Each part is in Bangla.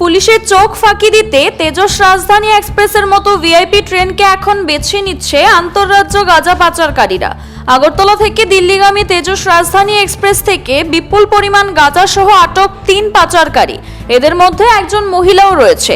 পুলিশের চোখ ফাঁকি দিতে তেজস রাজধানী এক্সপ্রেসের মতো ভিআইপি ট্রেনকে এখন বেছে নিচ্ছে আন্তঃরাজ্য গাঁজা পাচারকারীরা। আগরতলা থেকে দিল্লিগামী তেজস রাজধানী এক্সপ্রেস থেকে বিপুল পরিমাণ গাঁজা সহ আটক তিন পাচারকারী। এদের মধ্যে একজন মহিলাও রয়েছে।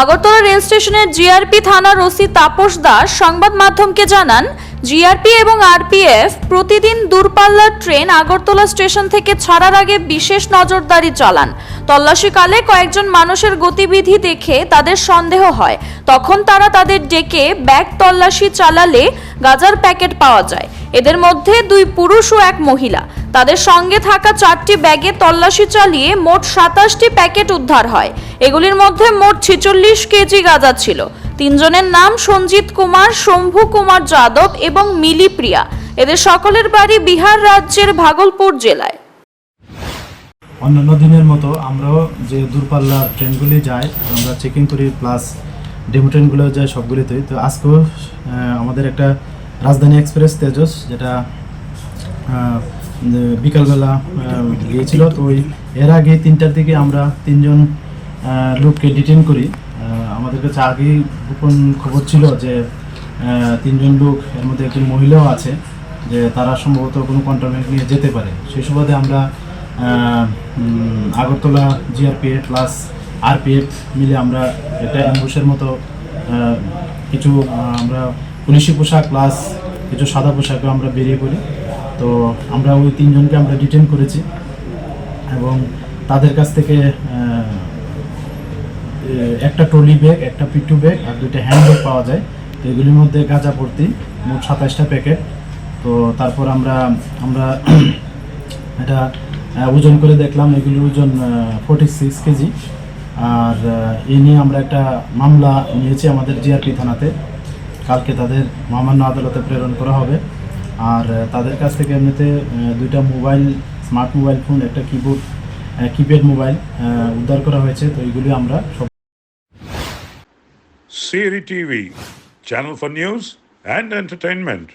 আগরতলা রেল স্টেশনের জিআরপি থানার ওসি তাপস দাস সংবাদ মাধ্যমকে জানান জিআরপি এবং আরপিএফ প্রতিদিন দূরপাল্লার ট্রেন আগরতলা স্টেশন থেকে ছাড়ার আগে বিশেষ নজরদারি চালান। তল্লাশিকালে কয়েকজন মানুষের গতিবিধি দেখে তাদের সন্দেহ হয়। তখন তারা তাদের ডেকে ব্যাগ তল্লাশি চালালে গাজার প্যাকেট পাওয়া যায়। এদের মধ্যে দুই পুরুষ ও এক মহিলা। তাদের সঙ্গে থাকা চারটি ব্যাগে তল্লাশি চালিয়ে মোট সাতাশটি প্যাকেট উদ্ধার হয়। এগুলির মধ্যে মোট ছেচল্লিশ কেজি গাঁজা ছিল। তিনজনের নাম সঞ্জিত কুমার, শম্ভু কুমার যাদব এবং মিলি প্রিয়া। এদের সকলের বাড়ি বিহার রাজ্যের ভাগলপুর জেলায়। অন্যান্য দিনের মতো আমরাও যে দূরপাল্লা ট্রেনগুলি যায়, আমরা চেকিং করি, প্লাস ডেমো ট্রেনগুলো যায় সবগুলিতেই। তো আজকেও আমাদের একটা রাজধানী এক্সপ্রেস তেজস, যেটা বিকালবেলা গিয়েছিল। তো ওই, এর আগে তিনটার দিকে আমরা তিনজন লোককে ডিটেন করি। আমাদের কাছে আগেই গোপন খবর ছিল যে তিনজন লোক, এর মধ্যে একজন মহিলাও আছে, যে তারা সম্ভবত কোনো কন্ট্রামেন্ট নিয়ে যেতে পারে। সেই সুবাদে আমরা আগরতলা জিআরপিএফ প্লাস আরপিএফ মিলে আমরা একটা অ্যাম্বুসের মতো কিছু আমরা পুলিশি পোশাক প্লাস কিছু সাদা পোশাকও আমরা বেরিয়ে পড়ি। তো আমরা ওই তিনজনকে আমরা ডিটেন করেছি এবং তাদের কাছ থেকে একটা ট্রলি ব্যাগ, একটা পিটু ব্যাগ আর দুইটা হ্যান্ড ব্যাগ পাওয়া যায়। তো এগুলির মধ্যে গাঁজা ভর্তি, মোট সাতাইশটা প্যাকেট। তো তারপর আমরা আমরা এটা ওজন করে দেখলাম, এগুলির ওজন ফোর্টি সিক্স কেজি। আর এ নিয়ে আমরা একটা মামলা নিয়েছি আমাদের জিআরপি থানাতে। কালকে তাদের মহামান্য আদালতে প্রেরণ করা হবে আর তাদের কাছ থেকে এমনিতে দুইটা মোবাইল, স্মার্ট মোবাইল ফোন, একটা কিবোর্ড কিপ্যাড মোবাইল উদ্ধার করা হয়েছে তো এইগুলি আমরা সব সিরি TV channel for news and entertainment.